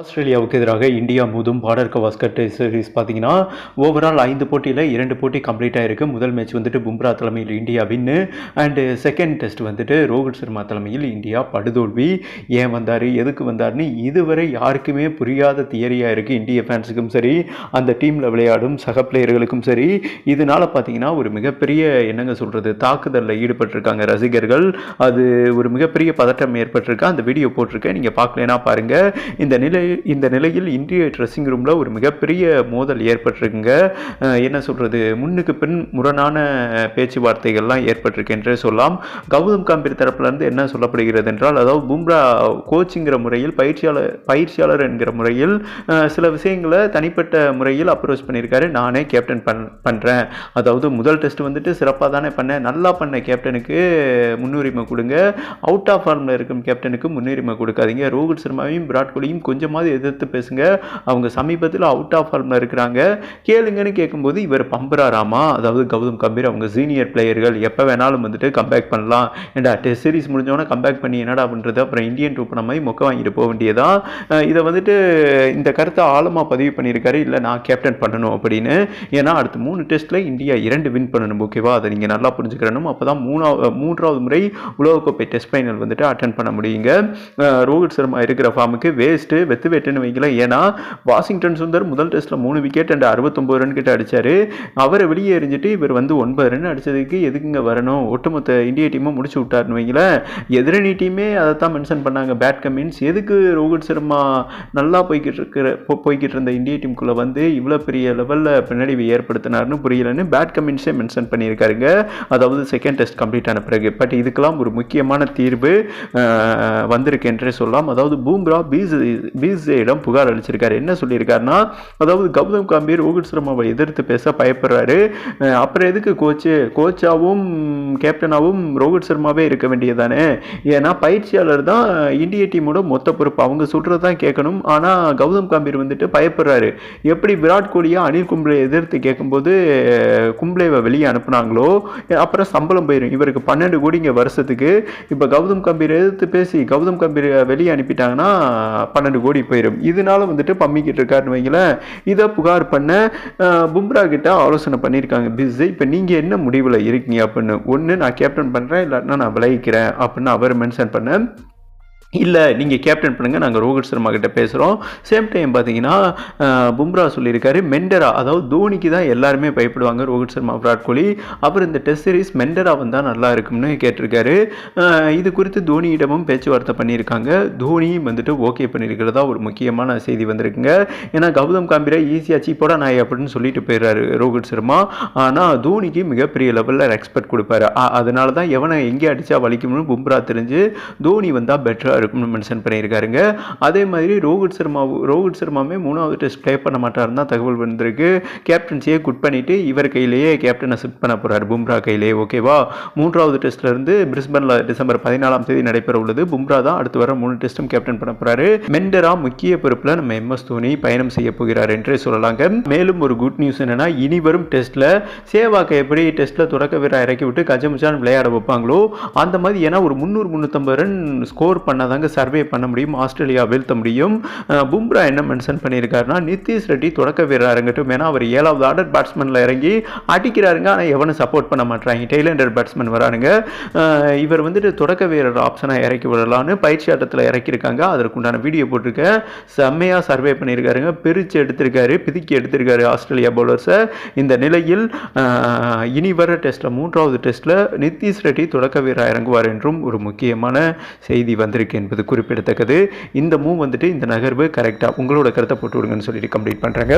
ஆஸ்திரேலியாவுக்கு எதிராக இந்தியா மூதும் பார்டர் கவாஸ்கர் டெஸ்ட் சீரிஸ் பார்த்தீங்கன்னா ஓவரால் ஐந்து போட்டியில் இரண்டு போட்டி கம்ப்ளீட் ஆகிருக்கு முதல் மேட்ச் வந்துட்டு பும்ரா தலைமையில் India win and second Test வந்துட்டு ரோஹித் சர்மா தலைமையில் இந்தியா படுதோல்வி. ஏன் வந்தார்? எதுக்கு வந்தார்னு இதுவரை யாருக்குமே புரியாத தியரியாக இருக்குது இந்திய ஃபேன்ஸுக்கும் சரி அந்த டீமில் விளையாடும் சக பிளேயர்களுக்கும் சரி. இதனால் பார்த்தீங்கன்னா ஒரு மிகப்பெரிய என்னங்க சொல்கிறது தாக்குதலில் ஈடுபட்டிருக்காங்க ரசிகர்கள். அது ஒரு மிகப்பெரிய பதட்டம் ஏற்பட்டிருக்கு. அந்த வீடியோ போட்டிருக்கேன். நீங்கள் பார்க்கலனா பாருங்கள் இந்த நிலை இந்த நிலையில் இந்திய ட்ரெஸ்ஸிங் ரூமில் ஒரு மிகப்பெரிய மோதல் ஏற்பட்டிருக்குங்க. என்ன சொல்கிறது முன்னுக்கு பின் முரணான பேச்சுவார்த்தைகள்லாம் ஏற்பட்டிருக்கு என்றே சொல்லலாம். கௌதம் காம்பீர் தரப்புலேருந்து என்ன சொல்லப்படுகிறது என்றால் அதாவது பும்ரா கோச்சிங்கிற முறையில் பயிற்சியாளர் பயிற்சியாளர் என்கிற முறையில் சில விஷயங்களை தனிப்பட்ட முறையில் அப்ரோச் பண்ணியிருக்காரு. நானே கேப்டன் பண் பண்ணுறேன் அதாவது முதல் டெஸ்ட் வந்துட்டு சிறப்பாக தானே பண்ணேன். நல்லா பண்ண கேப்டனுக்கு முன்னுரிமை கொடுங்க. அவுட் ஆஃப் ஃபார்மில் இருக்கும் கேப்டனுக்கு முன்னுரிமை கொடுக்காதீங்க. ரோஹித் சர்மாவையும் விராட் கோலியும் பயங்கரமாக எதிர்த்து பேசுங்க. அவங்க சமீபத்தில் அவுட் ஆஃப் ஃபார்மில் இருக்கிறாங்க. கேளுங்கன்னு கேட்கும்போது இவர் பம்புறாராமா அதாவது கௌதம் கம்பீர் அவங்க சீனியர் பிளேயர்கள் எப்போ வேணாலும் வந்துட்டு கம்பேக் பண்ணலாம். ஏண்டா டெஸ்ட் சீரிஸ் முடிஞ்சோடனே கம்பேக் பண்ணி என்னடா பண்ணுறது அப்புறம் இந்தியன் டூப் மாதிரி மொக்க வாங்கிட்டு போக வேண்டியதா? இதை வந்துட்டு இந்த கருத்தை ஆழமாக பதிவு பண்ணியிருக்காரு. இல்லை நான் கேப்டன் பண்ணணும் அப்படின்னு. ஏன்னா அடுத்த மூணு டெஸ்ட்டில் இந்தியா இரண்டு வின் பண்ணணும் ஓகேவா அதை நீங்கள் நல்லா புரிஞ்சுக்கிறணும். அப்போ தான் மூணாவது மூன்றாவது முறை உலகக்கோப்பை டெஸ்ட் ஃபைனல் வந்துட்டு அட்டன் பண்ண முடியுங்க. ரோஹித் சர்மா இருக்கிற ஃபார்முக்கு வேஸ்ட்டு எடுத்து வெட்டுன்னு வைங்களேன். ஏன்னா வாஷிங்டன் சுந்தர் முதல் டெஸ்ட்டில் மூணு விக்கெட் அண்ட் அறுபத்தொம்பது ரன் கிட்ட அடிச்சாரு. அவரை வெளியே எறிஞ்சிட்டு இவர் வந்து ஒன்பது ரன் அடித்ததுக்கு எதுக்குங்க வரணும்? ஒட்டுமொத்த இந்திய டீமை முடிச்சு விட்டாருன்னு வைங்களேன். எதிரணி டீமே அதை தான் மென்ஷன் பண்ணாங்க. பேட் கமின்ஸ் எதுக்கு ரோஹித் சர்மா நல்லா போய்கிட்டு இருக்கிற போ- போய்கிட்டு இருந்த இந்திய டீமுக்குள்ளே வந்து இவ்வளோ பெரிய லெவலில் பின்னடைவை ஏற்படுத்தினார்னு புரியலன்னு பேட் கமின்ஸே மென்ஷன் பண்ணியிருக்காருங்க. அதாவது செகண்ட் டெஸ்ட் கம்ப்ளீட் ஆன பிறகு. பட் இதுக்கெல்லாம் ஒரு முக்கியமான தீர்வு வந்திருக்கு என்றே சொல்லலாம். அதாவது பூம்ரா பீஸ் பிசிஐடம் புகார் அளிச்சிருக்காரு. என்ன சொல்லியிருக்காருன்னா அதாவது கௌதம் கம்பீர் ரோஹித் சர்மாவை எதிர்த்து பேச பயப்படுறாரு. அப்புறம் எதுக்கு கோச்சு? கோச்சாவும் கேப்டனாகவும் ரோஹித் சர்மாவே இருக்க வேண்டியதானே ஏன்னா பயிற்சியாளர் தான் இந்திய டீமோட மொத்த பொறுப்பு. அவங்க சொல்கிறது தான் கேட்கணும். ஆனால் கௌதம் கம்பீர் வந்துட்டு பயப்படுறாரு. எப்படி விராட் கோலியை அனில் கும்ப்ளே எதிர்த்து கேட்கும்போது கும்ப்ளேவை வெளியே அனுப்புனாங்களோ? அப்புறம் சம்பளம் போயிடும் இவருக்கு பன்னெண்டு கோடிங்க வருஷத்துக்கு. இப்போ கௌதம் கம்பீர் எதிர்த்து பேசி கௌதம் கம்பீர் வெளியே அனுப்பிட்டாங்கன்னா பன்னெண்டு கோடி போயிடும் இதனால வந்துட்டு பம்மிக்கிட்டு இருக்காருன்னு வைங்களேன் இதை புகார் பண்ண பும்ரா கிட்ட ஆலோசனை பண்ணியிருக்காங்க பிஸி இப்போ நீங்கள் என்ன முடிவில் இருக்கீங்க அப்படின்னு. ஒன்று நான் கேப்டன் பண்ணுறேன் இல்லாட்டினா நான் விளைவிக்கிறேன் அப்படின்னு அவர் மென்ஷன் பண்ண இல்லை நீங்கள் கேப்டன் பண்ணுங்கள் நாங்கள் ரோஹித் சர்மா கிட்ட பேசுகிறோம் சேம் டைம் பார்த்தீங்கன்னா பும்ரா சொல்லியிருக்காரு மெண்டரா அதாவது தோனிக்கு தான் எல்லாருமே பயப்படுவாங்க ரோஹித் சர்மா விராட் கோலி. அப்புறம் இந்த டெஸ்ட் சீரிஸ் மெண்டரா வந்தால் நல்லா இருக்கும்னு கேட்டிருக்காரு. இது குறித்து தோனியிடமும் பேச்சுவார்த்தை பண்ணியிருக்காங்க. தோனியும் வந்துட்டு ஓகே பண்ணியிருக்கிறதா ஒரு முக்கியமான செய்தி வந்திருக்குங்க. ஏன்னா கௌதம் காம்பீரா ஈஸியாக சீப்போட நாய் அப்படின்னு சொல்லிட்டு போயிடுறாரு ரோஹித் சர்மா. ஆனால் தோனிக்கு மிகப்பெரிய லெவலில் ரெஸ்பெக்ட் கொடுப்பாரு. அதனால தான் எவனை எங்கே அடித்தா வலிக்கும்னு பும்ரா தெரிஞ்சு தோனி வந்தால் பெட்டராக இருக்கும்னு மென்ஷன் பண்ணியிருக்காருங்க அதே மாதிரி ரோஹித் சர்மா ரோஹித் சர்மாவே மூணாவது டெஸ்ட் ப்ளே பண்ண மாட்டாருன்னு தான் தகவல் வந்திருக்கு. கேப்டன்சியே குட் பண்ணிவிட்டு இவர் கையிலேயே கேப்டனை ஷிஃப்ட் பண்ண போகிறார் பும்ரா கையிலேயே ஓகேவா மூன்றாவது டெஸ்ட்லேருந்து பிரிஸ்பனில் டிசம்பர் பதினாலாம் தேதி நடைபெற உள்ளது. பும்ரா தான் அடுத்து வர மூணு டெஸ்ட்டும் கேப்டன் பண்ண போகிறாரு மெண்டரா முக்கிய பொறுப்பில் நம்ம எம் எஸ் தோனி பயணம் செய்ய போகிறார் என்றே சொல்லலாங்க. மேலும் ஒரு குட் நியூஸ் என்னென்னா இனி வரும் டெஸ்ட்டில் சேவாக்கை எப்படி டெஸ்ட்டில் தொடக்க வீரர் இறக்கி விட்டு கஜமுச்சான் விளையாட வைப்பாங்களோ? அந்த மாதிரி ஏன்னா ஒரு முந்நூறு முந்நூற்றம்பது ரன் ஸ்கோர் பண்ண பண்ணாதாங்க சர்வே பண்ண முடியும் ஆஸ்திரேலியா வீழ்த்த முடியும். பும்ரா என்ன மென்ஷன் பண்ணியிருக்காருன்னா நிதிஷ் ரெட்டி தொடக்க வீரராக இருக்கட்டும் ஏன்னா அவர் ஏழாவது ஆர்டர் பேட்ஸ்மேனில் இறங்கி அடிக்கிறாருங்க. ஆனால் எவனும் சப்போர்ட் பண்ண மாட்டாங்க டெய்லண்டர் பேட்ஸ்மேன் வரானுங்க. இவர் வந்துட்டு தொடக்க வீரர் ஆப்ஷனாக இறக்கி விடலான்னு பயிற்சி ஆட்டத்தில் இறக்கியிருக்காங்க. அதற்குண்டான வீடியோ போட்டிருக்கேன் செம்மையாக சர்வே பண்ணியிருக்காருங்க. பிரித்து எடுத்திருக்காரு பிதுக்கி எடுத்திருக்காரு ஆஸ்திரேலியா பவுலர்ஸை இந்த நிலையில் இனி வர டெஸ்ட்டில் மூன்றாவது டெஸ்ட்டில் நிதிஷ் ரெட்டி தொடக்க வீரராக இறங்குவார் என்றும் ஒரு முக்கியமான செய்தி வந்திருக்கு. வந்திருக்கு என்பது குறிப்பிடத்தக்கது. இந்த மூவ் வந்துட்டு இந்த நகர்வு கரெக்டாக உங்களோட கருத்தை போட்டு விடுங்கன்னு சொல்லிட்டு கம்ப்ளீட் பண்ணுறாங்க